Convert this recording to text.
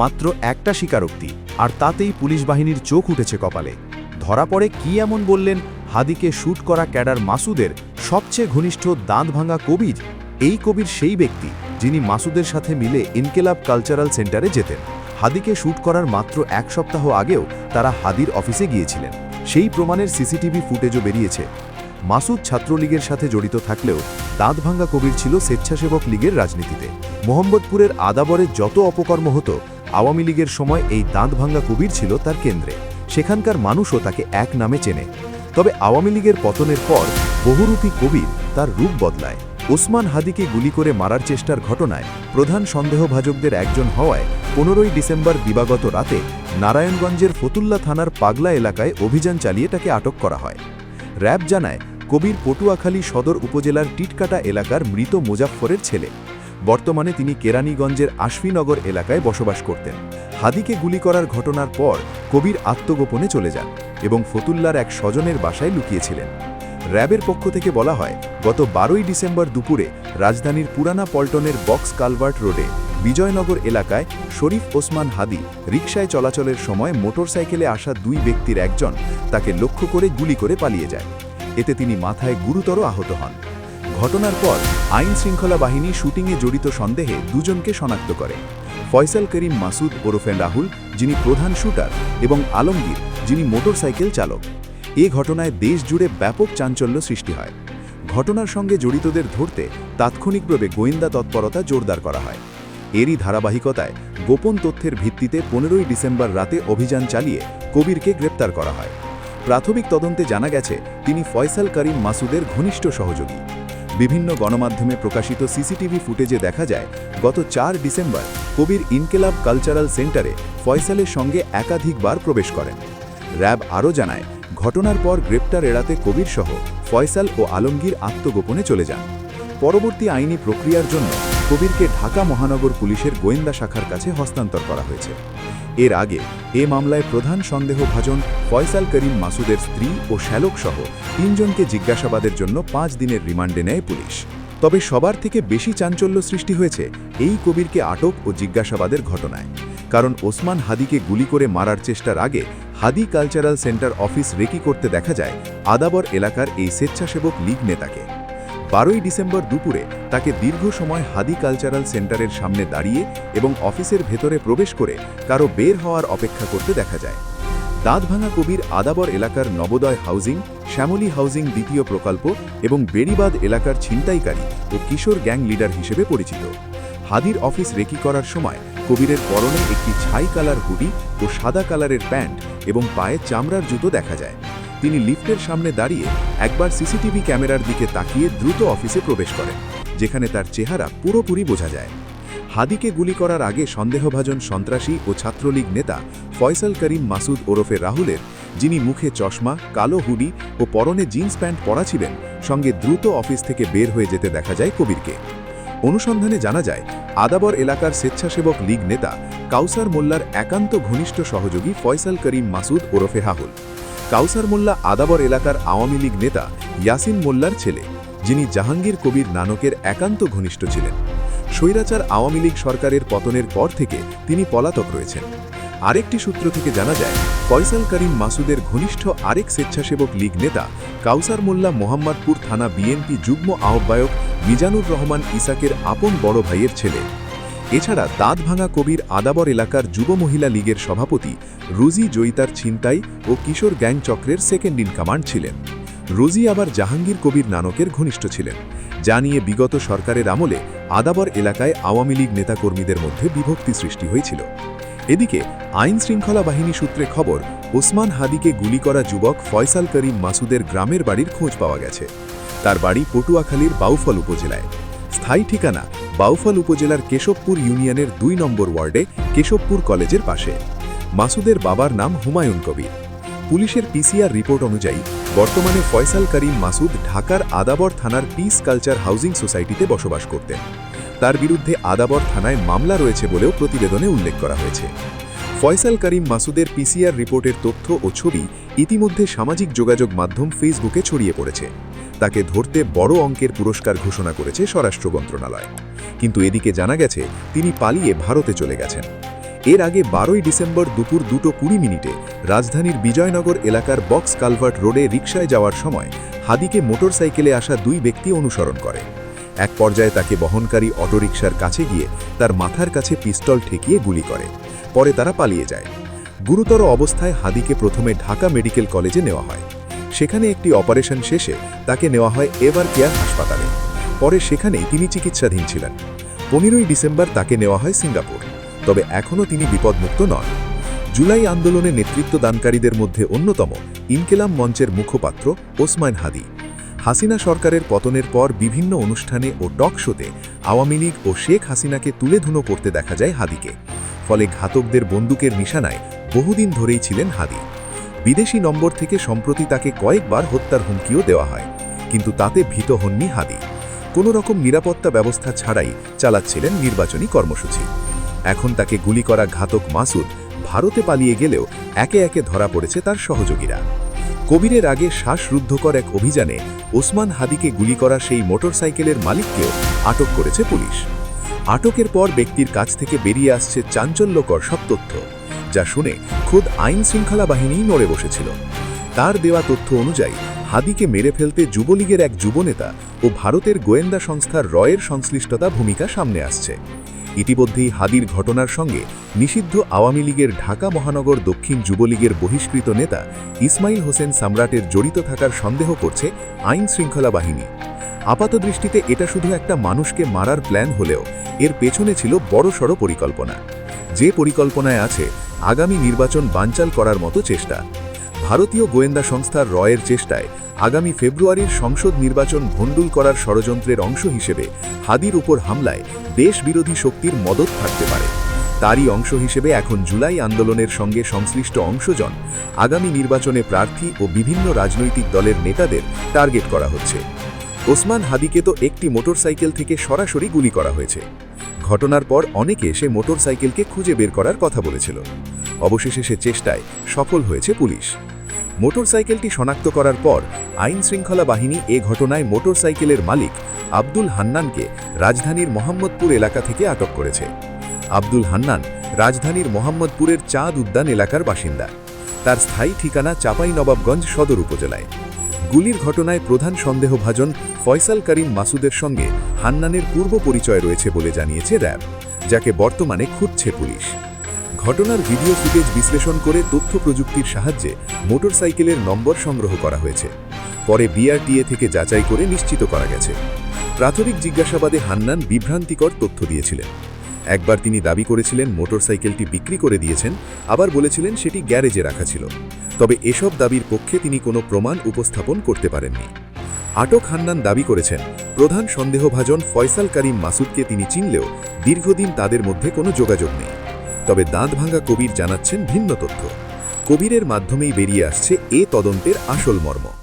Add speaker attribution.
Speaker 1: মাত্র একটা স্বীকারোক্তি, আর তাতেই পুলিশ বাহিনীর চোখ উঠেছে কপালে। ধরা পড়ে কি এমন বললেন হাদিকে শ্যুট করা ক্যাডার মাসুদের সবচেয়ে ঘনিষ্ঠ দাঁত ভাঙা কবির? এই কবির সেই ব্যক্তি, যিনি মাসুদের সাথে মিলে ইনকেলাব কালচারাল সেন্টারে যেতেন। হাদিকে শ্যুট করার মাত্র এক সপ্তাহ আগেও তারা হাদির অফিসে গিয়েছিলেন। সেই প্রমাণের সিসিটিভি ফুটেজও বেরিয়েছে। মাসুদ ছাত্রলীগের সাথে জড়িত থাকলেও দাঁতভাঙ্গা কবির ছিল স্বেচ্ছাসেবক লীগের রাজনীতিতে। মোহাম্মদপুরের আদাবরে যত অপকর্ম হতো আওয়ামী লীগের সময় এই দাঁতভাঙ্গা কবির ছিল তার কেন্দ্রে। সেখানকার মানুষও তাকে এক নামে চেনে। তবে আওয়ামী লীগের পতনের পর বহুরূপী কবির তার রূপ বদলায়। ওসমান হাদিকে গুলি করে মারার চেষ্টার ঘটনায় প্রধান সন্দেহভাজকদের একজন হওয়ায় পনেরোই ডিসেম্বর দিবাগত রাতে নারায়ণগঞ্জের ফতুল্লা থানার পাগলা এলাকায় অভিযান চালিয়ে তাকে আটক করা হয়। র্যাব জানায়, কবির পটুয়াখালী সদর উপজেলার টিটকাটা এলাকার মৃত মুজাফফরের ছেলে। বর্তমানে তিনি কেরানীগঞ্জের আশফিনগর এলাকায় বসবাস করতেন। হাদিকে গুলি করার ঘটনার পর কবির আত্মগোপনে চলে যান এবং ফতুল্লার এক স্বজনের বাসায় লুকিয়েছিলেন। র্যাবের পক্ষ থেকে বলা হয়, গত বারোই ডিসেম্বর দুপুরে রাজধানীর পুরানা পল্টনের বক্স কালভার্ট রোডে বিজয়নগর এলাকায় শরীফ ওসমান হাদি রিকশায় চলাচলের সময় মোটরসাইকেলে আসা দুই ব্যক্তির একজন তাকে লক্ষ্য করে গুলি করে পালিয়ে যায়। এতে তিনি মাথায় গুরুতর আহত হন। ঘটনার পর আইন শৃঙ্খলা বাহিনী শুটিংয়ে জড়িত সন্দেহে দুজনকে শনাক্ত করে। ফয়সাল করিম, মাসুদ ওরফে রাহুল, যিনি প্রধান শুটার, এবং আলমগীর, যিনি মোটরসাইকেল চালক। এ ঘটনায় দেশ জুড়ে ব্যাপক চাঞ্চল্য সৃষ্টি হয়। ঘটনার সঙ্গে জড়িতদের ধরতে তাৎক্ষণিকভাবে গোয়েন্দা তৎপরতা জোরদার করা হয়। এরই ধারাবাহিকতায় গোপন তথ্যের ভিত্তিতে পনেরোই ডিসেম্বর রাতে অভিযান চালিয়ে কবিরকে গ্রেপ্তার করা হয়। প্রাথমিক তদন্তে জানা গেছে, তিনি ফয়সাল করিম, মাসুদের ঘনিষ্ঠ সহযোগী। বিভিন্ন গণমাধ্যমে প্রকাশিত সিসিটিভি ফুটেজে দেখা যায়, গত চার ডিসেম্বর কবির ইনকেলাব কালচারাল সেন্টারে ফয়সালের সঙ্গে একাধিকবার প্রবেশ করেন। র্যাব আরও জানায়, ঘটনার পর গ্রেপ্তার এড়াতে কবির সহ ফয়সাল ও আলমগীর আত্মগোপনে চলে যান। পরবর্তী আইনি প্রক্রিয়ার জন্য কবিরকে ঢাকা মহানগর পুলিশের গোয়েন্দা শাখার কাছে হস্তান্তর করা হয়েছে। এর আগে এ মামলায় প্রধান সন্দেহভাজন ফয়সাল করিম মাসুদের স্ত্রী ও শ্যালক সহ তিনজনকে জিজ্ঞাসাবাদের জন্য পাঁচ দিনের রিমান্ডে নেয় পুলিশ। তবে সবার থেকে বেশি চাঞ্চল্য সৃষ্টি হয়েছে এই কবিরকে আটক ও জিজ্ঞাসাবাদের ঘটনায়। কারণ ওসমান হাদিকে গুলি করে মারার চেষ্টার আগে Hadi cultural centre office recce করতে দেখা যায় আদাবর এলাকার এই স্বেচ্ছাসেবক লীগ নেতাকে। বারোই ডিসেম্বর দুপুরে তাকে দীর্ঘ সময় হাদি কালচারাল সেন্টারের সামনে দাঁড়িয়ে এবং অফিসের ভেতরে প্রবেশ করে কারও বের হওয়ার অপেক্ষা করতে দেখা যায়। দাঁতভাঙা কবির আদাবর এলাকার নবোদয় হাউজিং, শ্যামলী হাউজিং দ্বিতীয় প্রকল্প এবং বেড়িবাদ এলাকার ছিনতাইকারী ও কিশোর গ্যাং লিডার হিসেবে পরিচিত। হাদির অফিস রেকি করার সময় কবিরের পরনে একটি ছাই কালার হুডি ও সাদা কালারের প্যান্ট এবং পায়ে চামড়ার জুতো দেখা যায়। তিনি লিফটের সামনে দাঁড়িয়ে একবার সিসিটিভি ক্যামেরার দিকে তাকিয়ে দ্রুত অফিসে প্রবেশ করেন, যেখানে তার চেহারা পুরোপুরি বোঝা যায়। হাদিকে গুলি করার আগে সন্দেহভাজন সন্ত্রাসী ও ছাত্রলীগ নেতা ফয়সাল করিম মাসুদ ওরফে রাহুলের, যিনি মুখে চশমা, কালো হুডি ও পরনে জিন্স প্যান্ট পরা ছিলেন, সঙ্গে দ্রুত অফিস থেকে বের হয়ে যেতে দেখা যায় কবিরকে। অনুসন্ধানে জানা যায়, আদাবর এলাকার স্বেচ্ছাসেবক লীগ নেতা কাউসার মোল্লার একান্ত ঘনিষ্ঠ সহযোগী ফয়সাল করিম মাসুদ ওরফে হাহুল কাউসার মোল্লা আদাবর এলাকার আওয়ামী লীগ নেতা ইয়াসিন মোল্লার ছেলে, যিনি জাহাঙ্গীর কবির নানকের একান্ত ঘনিষ্ঠ ছিলেন। স্বৈরাচার আওয়ামী লীগ সরকারের পতনের পর থেকে তিনি পলাতক রয়েছেন। আরেকটি সূত্র থেকে জানা যায়, ফয়সাল করিম মাসুদের ঘনিষ্ঠ আরেক স্বেচ্ছাসেবক লীগ নেতা কাউসার মোল্লা মোহাম্মদপুর থানা বিএনপি যুগ্ম আহ্বায়ক মিজানুর রহমান ইসাকের আপন বড় ভাইয়ের ছেলে। এছাড়া দাঁতভাঙা কবির আদাবর এলাকার যুব মহিলা লীগের সভাপতি রুজি জয়িতার ছিনতাই ও কিশোর গ্যাং চক্রের সেকেন্ড ইন কমান্ড ছিলেন। রুজি আবার জাহাঙ্গীর কবির নানকের ঘনিষ্ঠ ছিলেন, যা নিয়ে বিগত সরকারের আমলে আদাবর এলাকায় আওয়ামী লীগ নেতাকর্মীদের মধ্যে বিভক্তি সৃষ্টি হয়েছিল। এদিকে আইন শৃঙ্খলা বাহিনী সূত্রে খবর, ওসমান হাদিকে গুলি করা যুবক ফয়সাল করিম মাসুদের গ্রামের বাড়ির খোঁজ পাওয়া গেছে। তার বাড়ি পটুয়াখালীর বাউফল উপজেলায়। স্থায়ী ঠিকানা বাউফল উপজেলার কেশবপুর ইউনিয়নের দুই নম্বর ওয়ার্ডে কেশবপুর কলেজের পাশে। মাসুদের বাবার নাম হুমায়ুন কবির। পুলিশের পিসিআর রিপোর্ট অনুযায়ী, বর্তমানে ফয়সাল করিম মাসুদ ঢাকার আদাবর থানার পিস কালচার হাউজিং সোসাইটিতে বসবাস করতেন। তার বিরুদ্ধে আদাবর থানায় মামলা রয়েছে বলেও প্রতিবেদনে উল্লেখ করা হয়েছে। ফয়সাল করিম মাসুদের পিসিআর রিপোর্টের তথ্য ও ছবি ইতিমধ্যে সামাজিক যোগাযোগ মাধ্যম ফেসবুকে ছড়িয়ে পড়েছে। তাকে ধরতে বড় অঙ্কের পুরস্কার ঘোষণা করেছে স্বরাষ্ট্র মন্ত্রণালয়। কিন্তু এদিকে জানা গেছে, তিনি পালিয়ে ভারতে চলে গেছেন।
Speaker 2: এর আগে বারোই ডিসেম্বর দুপুর দুটো কুড়ি মিনিটে রাজধানীর বিজয়নগর এলাকার বক্স কালভার্ট রোডে রিকশায় যাওয়ার সময় হাদিকে মোটরসাইকেলে আসা দুই ব্যক্তি অনুসরণ করে। এক পর্যায়ে তাকে বহনকারী অটোরিকশার কাছে গিয়ে তার মাথার কাছে পিস্তল ঠেকিয়ে গুলি করে। পরে তারা পালিয়ে যায়। গুরুতর অবস্থায় হাদিকে প্রথমে ঢাকা মেডিকেল কলেজে নেওয়া হয়। সেখানে একটি অপারেশন শেষে তাকে নেওয়া হয় এভার কেয়ার হাসপাতালে। পরে সেখানেই তিনি চিকিৎসাধীন ছিলেন। পনেরোই ডিসেম্বর তাকে নেওয়া হয় সিঙ্গাপুর, তবে এখনও তিনি বিপদমুক্ত নন। জুলাই আন্দোলনে নেতৃত্ব দানকারীদের মধ্যে অন্যতম ইনকেলাম মঞ্চের মুখপাত্র ওসমান হাদি। হাসিনা সরকারের পতনের পর বিভিন্ন অনুষ্ঠানে ও টক শোতে আওয়ামী লীগ ও শেখ হাসিনাকে তুলে ধুনো করতে দেখা যায় হাদিকে। ফলে ঘাতকদের বন্দুকের নিশানায় বহুদিন ধরেই ছিলেন হাদি। বিদেশি নম্বর থেকে সম্প্রতি তাকে কয়েকবার হত্যার হুমকিও দেওয়া হয়, কিন্তু তাতে ভীত হননি হাদি। কোনো রকম নিরাপত্তা ব্যবস্থা ছাড়াই চালাচ্ছিলেন নির্বাচনী কর্মসূচি। এখন তাকে গুলি করা ঘাতক মাসুদ ভারতে পালিয়ে গেলেও একে একে ধরা পড়েছে তার সহযোগীরা। কবিরের আগে শ্বাসরুদ্ধকর এক অভিযানে ওসমান হাদিকে গুলি করা সেই মোটরসাইকেলের মালিককেও আটক করেছে পুলিশ। আটকের পর ব্যক্তির কাছ থেকে বেরিয়ে আসছে চাঞ্চল্যকর সব তথ্য, যা শুনে খোদ আইন শৃঙ্খলা বাহিনী নড়ে বসেছিল। তার দেওয়া তথ্য অনুযায়ী, হাদিকে মেরে ফেলতে যুবলীগের এক যুবনেতা ও ভারতের গোয়েন্দা সংস্থার রয়ের সংশ্লিষ্টতা ভূমিকা সামনে আসছে। ইতিমধ্যেই হাদির ঘটনার সঙ্গে নিষিদ্ধ আওয়ামী লীগের ঢাকা মহানগর দক্ষিণ যুবলীগের বহিষ্কৃত নেতা ইসমাইল হোসেন সম্রাটের জড়িত থাকার সন্দেহ করছে আইন শৃঙ্খলা বাহিনী। আপাতদৃষ্টিতে এটা শুধু একটা মানুষকে মারার প্ল্যান হলেও এর পেছনে ছিল বড়সড় পরিকল্পনা। যে পরিকল্পনায় আছে, আগামী নির্বাচন বানচাল করার মতো চেষ্টা। ভারতীয় গোয়েন্দা সংস্থার রয়ের চেষ্টায় আগামী ফেব্রুয়ারির সংসদ নির্বাচন ভণ্ডুল করার ষড়যন্ত্রের অংশ হিসেবে হাদির উপর হামলায় দেশবিরোধী শক্তির মদত থাকতে পারে। তারই অংশ হিসেবে এখন জুলাই আন্দোলনের সঙ্গে সংশ্লিষ্ট অংশজন আগামী নির্বাচনে প্রার্থী ও বিভিন্ন রাজনৈতিক দলের নেতাদের টার্গেট করা হচ্ছে। ওসমান হাদিকে তো একটি মোটরসাইকেল থেকে সরাসরি গুলি করা হয়েছে। ঘটনার পর অনেকে সে মোটরসাইকেলকে খুঁজে বের করার কথা বলেছিল। অবশেষে সে চেষ্টায় সফল হয়েছে পুলিশ। মোটরসাইকেলটি শনাক্ত করার পর আইন শৃঙ্খলা বাহিনী এ ঘটনায় মোটরসাইকেলের মালিক আব্দুল হান্নানকে রাজধানীর মোহাম্মদপুর এলাকা থেকে আটক করেছে। আব্দুল হান্নান রাজধানীর মোহাম্মদপুরের চাঁদ উদ্যান এলাকার বাসিন্দা। তার স্থায়ী ঠিকানা চাপাই নবাবগঞ্জ সদর উপজেলায়। গুলির ঘটনায় প্রধান সন্দেহভাজন ফয়সাল করিম মাসুদের সঙ্গে হান্নানের পূর্ব পরিচয় রয়েছে বলে জানিয়েছে র্যাব, যাকে বর্তমানে খুঁজছে পুলিশ। ঘটনার ভিডিও ফুটেজ বিশ্লেষণ করে তথ্য প্রযুক্তির সাহায্যে মোটরসাইকেলের নম্বর সংগ্রহ করা হয়েছে। পরে বিআরটিএ থেকে যাচাই করে নিশ্চিত করা গেছে। প্রাথমিক জিজ্ঞাসাবাদে হান্নান বিভ্রান্তিকর তথ্য দিয়েছিলেন। একবার তিনি দাবি করেছিলেন মোটরসাইকেলটি বিক্রি করে দিয়েছেন, আবার বলেছিলেন সেটি গ্যারেজে রাখা ছিল। তবে এসব দাবির পক্ষে তিনি কোনো প্রমাণ উপস্থাপন করতে পারেননি। আটক হান্নান দাবি করেছেন, প্রধান সন্দেহভাজন ফয়সাল করিম মাসুদকে তিনি চিনলেও দীর্ঘদিন তাদের মধ্যে কোনো যোগাযোগ নেই। তবে দাঁতভাঙ্গা কবির জানাচ্ছেন ভিন্ন তথ্য। কবিরের মাধ্যমেই বেরিয়ে আসছে এ তদন্তের আসল মর্ম।